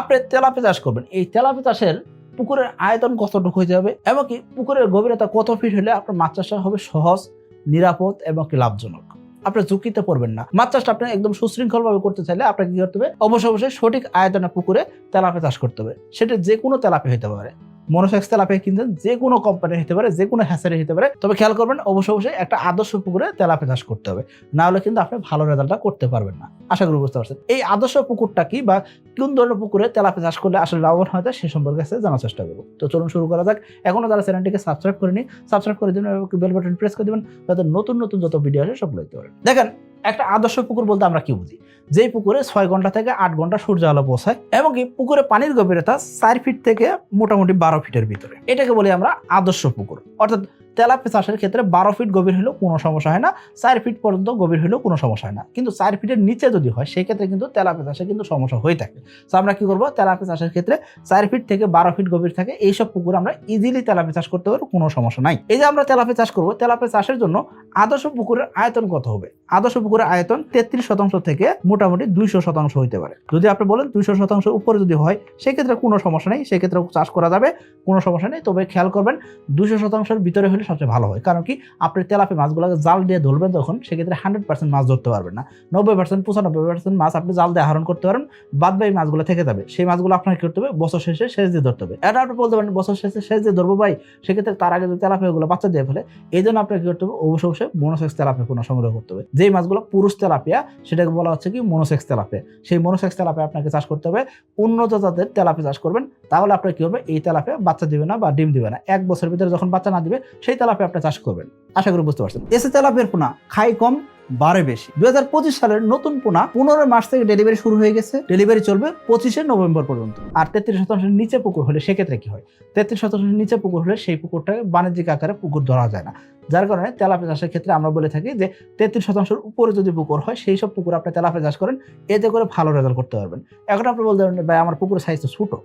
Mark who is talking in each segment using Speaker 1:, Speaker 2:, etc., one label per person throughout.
Speaker 1: আপনি তেলাপি চাষ করবেন। এই তেলাপি চাষের পুকুরের আয়তন কতটুকু হয়ে যাবে এমনকি পুকুরের গভীরতা কত ফিট হলে আপনার মাছ চাষ হবে সহজ, নিরাপদ এবং কি লাভজনক? আপনি ঝুঁকিতে পড়বেন না। মাছ চাষটা আপনি একদম সুশৃঙ্খল ভাবে করতে চাইলে আপনাকে কি করতে হবে? অবশ্যই অবশ্যই সঠিক আয়তনে পুকুরে তেলাপি চাষ করতে হবে। সেটা যে কোনো তেলাপি হতে পারে। মনোসেক্স তেলাপি কিনছেন যে কোনো কোম্পানি হতে পারে, যে কোনো হ্যাসারি হতে পারে। তবে খেয়াল করবেন অবশ্যই অবশ্যই একটা আদর্শ পুকুরে তেলাপি চাষ করতে হবে। না হলে কিন্তু আপনি ভালো রেজাল্টটা করতে পারবেন না। আশা করি বুঝতে পারছেন। এই আদর্শ পুকুরটা কি বা কোন ধরনের পুকুরে তেলাপি চাষ করলে আসলে লাভবান হয় সে সম্পর্কে জানার চেষ্টা করব। তো চলুন শুরু করা যাক। এখনও যারা চ্যানেলটিকে সাবস্ক্রাইব করেনি সাবস্ক্রাইব করে দিন এবং বেল বাটন প্রেস করে দিবেন, যাতে নতুন নতুন যত ভিডিও আসে সব দেখতে পারেন। দেখেন একটা আদর্শ পুকুর বলতে আমরা কি বুঝি? যেই পুকুরে ছয় ঘণ্টা থেকে আট ঘণ্টা সূর্য আলো পৌঁছায় এবং কি পুকুরে পানির গভীরতা চার ফিট থেকে মোটামুটি বারো ফিটের ভিতরে। এটাকে বলি আমরা আদর্শ পুকুর। অর্থাৎ তেলাপি চাষের ক্ষেত্রে বারো ফিট গভীর হলেও কোনো সমস্যা হয় না, চার ফিট পর্যন্ত গভীর হলেও কোনো সমস্যা হয় না। কিন্তু চার ফিটের নিচে যদি হয়, সেক্ষেত্রে কিন্তু তেলাপি চাষে কিন্তু সমস্যা হয়ে থাকে। তো আমরা কী করব? তেলাপি চাষের ক্ষেত্রে চার ফিট থেকে বারো ফিট গভীর থাকে। এইসব পুকুর আমরা ইজিলি তেলাপি চাষ করতে পারব, কোনো সমস্যা নাই। এই যে আমরা তেলাপি চাষ করব তেলাপি চাষের জন্য আদর্শ পুকুরের আয়তন কত হবে? আদর্শ পুকুরের আয়তন তেত্রিশ শতাংশ থেকে মোটামুটি দুইশো শতাংশ হইতে পারে। যদি আপনি বলেন দুইশো শতাংশ উপরে যদি হয়, সেক্ষেত্রে কোনো সমস্যা নেই, সেক্ষেত্রে চাষ করা যাবে, কোনো সমস্যা নেই। তবে খেয়াল করবেন, দুইশো শতাংশের ভিতরে হলে সবচেয়ে ভালো হয়। কারণ কি? আপনি তেলাপি মাছগুলোকে জাল দিয়ে ধরবেন তখন সেক্ষেত্রে হান্ড্রেড পার্সেন্ট মাছ ধরতে পারবেন না। নব্বই পার্সেন্ট পঁচানব্বই পার্সেন্ট মাছ আপনি জাল দিয়ে আহরণ করতে পারেন, বাদ বাকি মাছগুলো থেকে যাবে। সেই মাছগুলো আপনাকে করতে হবে? বছর শেষে শেষ দিয়ে ধরতে হবে। এটা আপনি বলতে পারেন, বছর শেষে শেষ দিয়ে ধরবো ভাই, সেক্ষেত্রে তার আগে যদি তেলাপিয়াগুলো বাচ্চা দিয়ে ফেলে এই জন্য আপনাকে করতে হবে? অবশ্যই অবশ্যই মনোসেক্স তেলাপিয়া কোনো সংগ্রহ করতে হবে। যেই মাছগুলো পুরুষ তেলাপিয়া, সেটাকে বলা হচ্ছে কি? Monosex tilapia. সেই মনোসেক্স তেলাপিয়া আপনাকে চাষ করতে হবে। উন্নত জাতের তেলাপি চাষ করবেন, তাহলে আপনার কি হবে? এই তেলাপিয়া বাচ্চা দিবে না বা ডিম দিবে না। এক বছরের ভিতরে যখন বাচ্চা না দিবে, সেই তেলাপিয়া আপনি চাষ করবেন। আশা করি বুঝতে পারছেন। এসে তেলাপিয়ার পোনা খাই কম বারে বেশি। দুই হাজার পঁচিশ সালের নতুন পোনা পনেরো মার্চ থেকে ডেলিভারি শুরু হয়ে গেছে। ডেলিভারি চলবে পঁচিশে নভেম্বর পর্যন্ত। আর তেত্রিশ শতাংশের নিচে পুকুর হলে সেক্ষেত্রে কি হয়? তেত্রিশ শতাংশের নিচে পুকুর হলে সেই পুকুরটাকে বাণিজ্যিক আকারে পুকুর ধরা যায় না। যার কারণে তেলাপি চাষের ক্ষেত্রে আমরা বলে থাকি যে, তেত্রিশ শতাংশের উপরে যদি পুকুর হয়, সেই সব পুকুর আপনি তেলাপি চাষ করেন। এতে করে ভালো রেজাল্ট করতে পারবেন। এখন আপনি বলতে পারেন ভাই, আমার পুকুরের সাইজ তো ছোটো।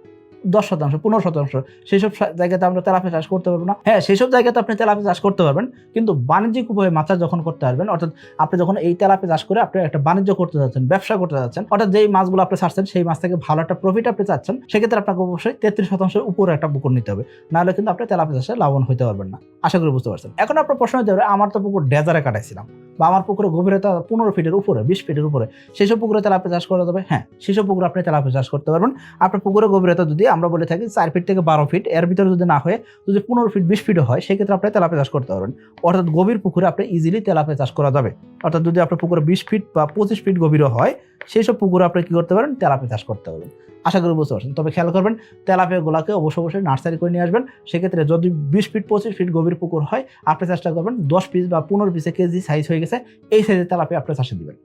Speaker 1: দশ শতাংশ, পনেরো শতাংশ সেই সব জায়গাতে আমরা তেলাপি চাষ করতে পারব না। হ্যাঁ সেই সব জায়গাতে আপনি তেলাপি চাষ করতে পারবেন, কিন্তু বাণিজ্যিক উপায়ে মাছ যখন করতে পারবেন অর্থাৎ আপনি যখন এই তেলাপি চাষ করে আপনি একটা বাণিজ্য করতে যাচ্ছেন, ব্যবসা করতে যাচ্ছেন, অর্থাৎ যেই মাছগুলো আপনি ছাড়ছেন, সেই মাছ থেকে ভালো একটা প্রফিট আপনি চাচ্ছেন, সেক্ষেত্রে আপনাকে অবশ্যই তেত্রিশ শতাংশের উপরে একটা পুকুর নিতে হবে। নাহলে কিন্তু আপনি তেলাপি চাষে লাভবান হতে পারবেন না। আশা করি বুঝতে পারছেন। এখন আপনার প্রশ্ন হতে পারে, আমার তো পুকুর ডেজারে কাটাইছিলাম। বা আমার পুকুরের গভীরতা পনেরো ফিটের উপরে, বিশ ফিটের উপরে, সেসব পুকুরে তেলাপি চাষ করা যাবে? হ্যাঁ সেসব পুকুরে আপনি তেলাপি চাষ করতে পারবেন। আপনার পুকুরের গভীরতা যদি আমরা বলে থাকি চার ফিট থেকে বারো ফিট এর ভিতরে যদি না হয়ে যদি পনেরো ফিট বিশ ফিটও হয়, সেক্ষেত্রে আপনি তেলাপি চাষ করতে পারবেন। অর্থাৎ গভীর পুকুরে আপনি ইজিলি তেলাপি চাষ করা যাবে। অর্থাৎ যদি আপনার পুকুরে বিশ ফিট বা পঁচিশ ফিট গভীরও হয় সেই সব পুকুরে আপনি কি করতে পারেন তেলাপি চাষ করতে পারবেন। আশা করি বুঝতে পারছেন। তবে খেয়াল করবেন তেলাপিয়াগুলোকে অবশ্যই অবশ্যই নার্সারি করে নিয়ে আসবেন। সেক্ষেত্রে যদি বিশ ফিট পঁচিশ ফিট গভীর পুকুর হয়, আপনি চেষ্টা করবেন দশ পিস বা পনেরো পিসে কেজি সাইজ হয়ে গেছে এই সাইজের তেলাপিয়া আপনি চাষে দিবেন।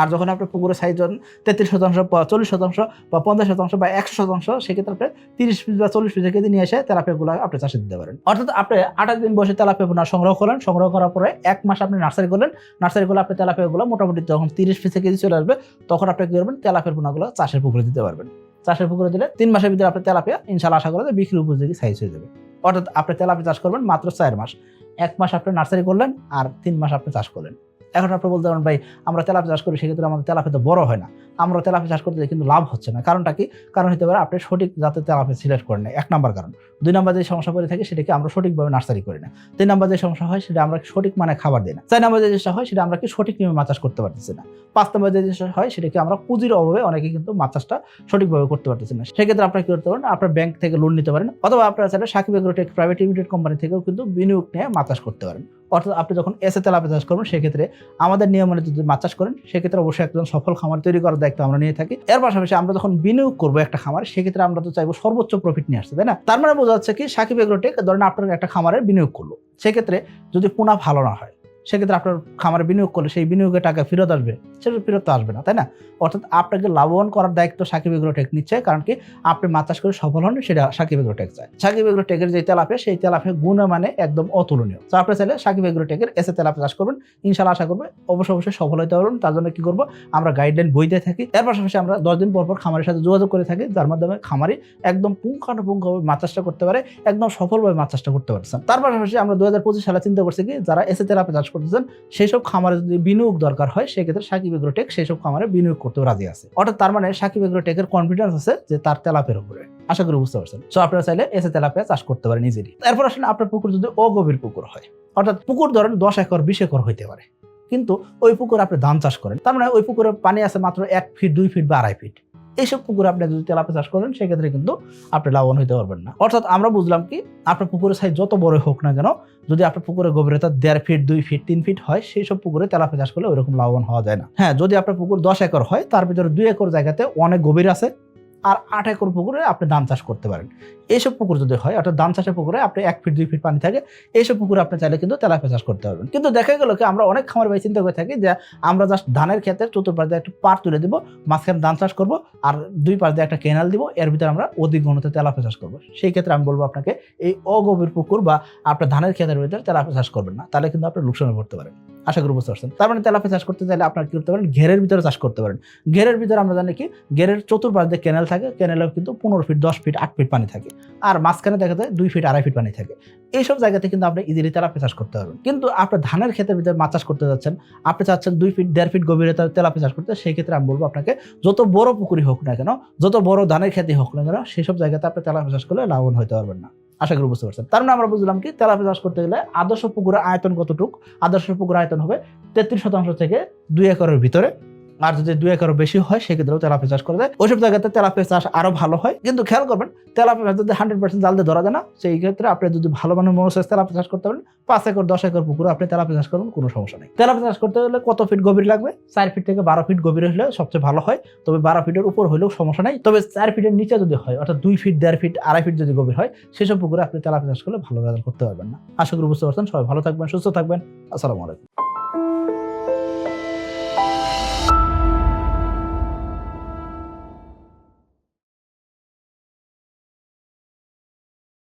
Speaker 1: আর যখন আপনার পুকুরের সাইজ তেত্রিশ শতাংশ বা চল্লিশ শতাংশ বা পঞ্চাশ শতাংশ বা একশো শতাংশ, সেক্ষেত্রে আপনি তিরিশ পিস বা চল্লিশ পিসের কেজি নিয়ে এসে তেলাপিয়াগুলো আপনি চাষে দিতে পারেন। অর্থাৎ আপনি আঠাশ দিন বসে তেলাপিয়া পোনা সংগ্রহ করলেন সংগ্রহ করার পরে এক মাস আপনি নার্সারি করলেন, নার্সারি করলে আপনি তেলাপিয়াগুলো মোটামুটি যখন তিরিশ পিসের কেজি চলে আসবে, তখন আপনি কি করবেন তেলাপিয়ার পোনাগুলো চাষের পুকুরে দিতে পারবেন। চাষের পুকুরে দিলে তিন মাসের ভিতরে আপনি তেলাপিয়া ইনশাল্লাহ আশা করা যায় বিক্রি উপযোগী সাইজ হয়ে যাবে। অর্থাৎ আপনি তেলাপিয়া চাষ করবেন মাত্র চার মাস। এক মাস আপনি নার্সারি করলেন আর তিন মাস আপনি চাষ করলেন। এখন আপনি বলতে পারেন, ভাই, আমরা তেলাপি চাষ করি, সেক্ষেত্রে আমাদের তেলাপি তো বড় হয় না। আমরা তেলাপি চাষ করতে কিন্তু লাভ হচ্ছে না। কারণটা কি? কারণ হতে পারে আপনি সঠিক জাতের তেলাপি সিলেক্ট করেন এক নাম্বার কারণ, দুই নাম্বার যে সমস্যা করে থাকে সেটাকে আমরা সঠিকভাবে নার্সারি করি না। তিন নাম্বার যে সমস্যা হয় সেটা আমরা সঠিক মানে খাবার দিই না। চার নাম্বার যে জিনিসটা হয় সেটা আমরা কি সঠিক নিয়মে মাছ চাষ করতে পারতেছি না। পাঁচ নাম্বার যে হয় সেটাকে আমরা পুঁজির অভাবে অনেকে কিন্তু মাছ চাষটা সঠিকভাবে করতে পারতেছি না। সেক্ষেত্রে আপনারা কি করতে পারেন, আপনার ব্যাংক থেকে লোন নিতে পারেন, অথবা আপনারা চাইলে Sakib agrotech private limited company থেকেও কিন্তু বিনিয়োগ নিয়ে মাছ চাষ করতে পারেন। অর্থাৎ আপনি যখন এসে তেলাপি চাষ করবেন, সেক্ষেত্রে আমাদের নিয়ম অনুযায়ী যদি মাছ চাষ করেন, সেক্ষেত্রে অবশ্যই একজন সফল খামার তৈরি করার দায়িত্ব আমরা নিয়ে থাকি। এর পাশাপাশি আমরা যখন বিনিয়োগ করব একটা খামার, সেক্ষেত্রে আমরা তো চাইব সর্বোচ্চ প্রফিট নিয়ে আসতে, তাই না? তার মানে বোঝা যাচ্ছে কি, সাকিব এগ্রোটেক ধরেন আপনার একটা খামারে বিনিয়োগ করল। সেক্ষেত্রে যদি পোনা ভালো না হয়, সেক্ষেত্রে আপনার খামারে বিনিয়োগ করলে সেই বিনিয়োগের টাকা ফেরত আসবে। সেটা ফেরত আসবে না, তাই না? অর্থাৎ আপনাকে লাভবান করার দায়িত্ব সাকিব এগ্রোটেক নিচ্ছে, কারণ কি? আপনি মাছ চাষ করে সফল হন, সেটা সাকিব এগ্রোটেক চায়। সাকিব এগ্রোটেকের যে তেলাপে সেই তেলাপে গুণ মানে একদম অতুলনীয়। তো আপনি চাইলে সাকিব এগ্রোটেকের এসে তেলাপে চাষ করবেন ইনশাল্লাহ আশা করবে অবশ্যই অবশ্যই সফল হতে পারবেন, তার জন্য কি করব? আমরা গাইডলাইন বই দিয়ে থাকি। এর পাশাপাশি আমরা দশ দিন পর পর খামারের সাথে যোগাযোগ করে থাকি, যার মাধ্যমে খামারি একদম পুঙ্খানুপুঙ্খভাবে মাছ চাষটা করতে পারে, একদম সফলভাবে মাছ চাষটা করতে পারছেন তার পাশাপাশি আমরা দু হাজার পঁচিশ সালে চিন্তা করছি কি, যারা এসে তেলাপে চাষ করতেছেন, সেই সব খামারে যদি বিনিয়োগ দরকার হয়, সেক্ষেত্রে সাকিব এগ্রোটেক সেই সব খামারে বিনিয়োগ করতে রাজি আছে। অর্থাৎ তার মানে সাকিব এগ্রোটেকের কনফিডেন্স আছে যে তার তেলাপের উপরে। আশা করি বুঝতে পারছেন। সো আপনারা চাইলে এসে তেলাপিয়া চাষ করতে পারেন নিজেরই এরপর আসলে আপনার পুকুর যদি অগভীর পুকুর হয়। অর্থাৎ পুকুর ধরেন দশ একর, বিশ একর হইতে পারে। কিন্তু ওই পুকুরে আপনি ধান চাষ করেন। তার মানে ওই পুকুরে পানি আছে মাত্র এক ফিট দুই ফিট বা আড়াই ফিট এইসব পুকুরে আপনি যদি তেলাপিয়া চাষ করেন, সেক্ষেত্রে কিন্তু আপনি লাভবান হইতে পারবেন না। অর্থাৎ আমরা বুঝলাম কি, আপনার পুকুরের সাইজ যত বড় হোক না কেন, যদি আপনার পুকুরের গভীরতা দেড় ফিট দুই ফিট তিন ফিট হয় সেই সব পুকুরে তেলাপিয়া চাষ করলে ওইরকম লাভবান হওয়া যায় না। হ্যাঁ যদি আপনার পুকুর দশ একর হয়, তার ভিতরে দুই একর জায়গাতে অনেক গভীর আছে আর আট একর পুকুরে আপনি ধান চাষ করতে পারেন। এইসব পুকুর যদি হয়, অর্থাৎ ধান চাষের পুকুরে আপনি এক ফিট, দুই ফিট পানি থাকে, এইসব পুকুরে আপনি চাইলে কিন্তু তেলাপিয়া চাষ করতে পারবেন। কিন্তু দেখা গেল কি, আমরা অনেক খামার ভাই চিন্তা করে থাকি যে, আমরা জাস্ট ধানের ক্ষেতের চতুর্পাশ একটু পার তুলে দিব, মাঝখানে ধান চাষ করব, আর দুই পাশ দিয়ে একটা কেনাল দিব, এর ভিতরে আমরা অধিক ঘনতে তেলাপিয়া চাষ করব। সেই ক্ষেত্রে আমি বলব আপনাকে, এই অগভীর পুকুর বা আপনার ধানের ক্ষেতের ভিতরে তেলাপিয়া চাষ করবেন না, তাহলে কিন্তু আপনি লোকসানে পড়তে পারেন। আশা করি বুঝতে পারছেন। তার মানে তেলাপিয়া চাষ করতে চাইলে আপনার কি করতে পারেন? ঘেরের ভিতরে চাষ করতে পারেন। ঘেরের ভিতরে আমরা জানি কি, ঘেরের চতুর্পাশ কেনাল থাকে কেনালেও কিন্তু পনেরো ফিট দশ ফিট আট ফিট পানি থাকে। আর মাঝখানে দেখা যায় দুই ফিট আড়াই ফিট পানি থাকে। এইসব জায়গাতে কিন্তু আপনি ইজিলি তেলাপিয়া চাষ করতে পারবেন। কিন্তু আপনার ধানের ক্ষেতের ভিতরে মাছ চাষ করতে যাচ্ছেন, আপনি চাচ্ছেন দুই ফিট দেড় ফিট গভীরতা তেলাপিয়া চাষ করতে সেই ক্ষেত্রে আমি বলব আপনাকে, যত বড় পুকুরি হোক না কেন, যত বড় ধানের খেতে হোক না কেন, সেসব জায়গাতে আপনি তেলাপিয়া চাষ করলে লাভবান হতে পারবেন না। আশা করি বুঝতে পারছেন। তার মানে আমরা বুঝলাম কি তেলাপিয়া চাষ করতে গেলে আদর্শ পুকুরের আয়তন কতটুক? আদর্শ পুকুরের আয়তন হবে তেত্রিশ শতাংশ থেকে দুই একরের ভিতরে। আর যদি দুই একর বেশি হয় সেক্ষেত্রেও তেলাপিয়া চাষ করে দেয় ওইসব জায়গাতে তেলাপিয়া চাষ আরও ভালো হয়। কিন্তু খেয়াল করবেন, তেলাপিয়া যদি হান্ড্রেড পার্সেন্ট জাল দিয়ে ধরা যায় না, সেই ক্ষেত্রে আপনি যদি ভালো মানের মনোসেস তেলাপিয়া চাষ করতে পারেন, পাঁচ একর, দশ একর পুকুরে আপনি তেলাপিয়া চাষ করবেন, কোনো সমস্যা নেই। তেলাপিয়া চাষ করতে হলে কত ফিট গভীর লাগবে? চার ফিট থেকে বারো ফিট গভীর হলে সবচেয়ে ভালো হয়। তবে বারো ফিটের উপর হলেও সমস্যা নেই। তবে চার ফিটের নিচে যদি হয়, অর্থাৎ দুই ফিট দেড় ফিট আড়াই ফিট যদি গভীর হয়, সেসব পুকুরে আপনি তেলাপিয়া চাষ করলে ভালো রেজাল্ট করতে পারবেন না। আশা করি বুঝতে পারছেন। সবাই ভালো থাকবেন, সুস্থ থাকবেন। আসসালামু আলাইকুম।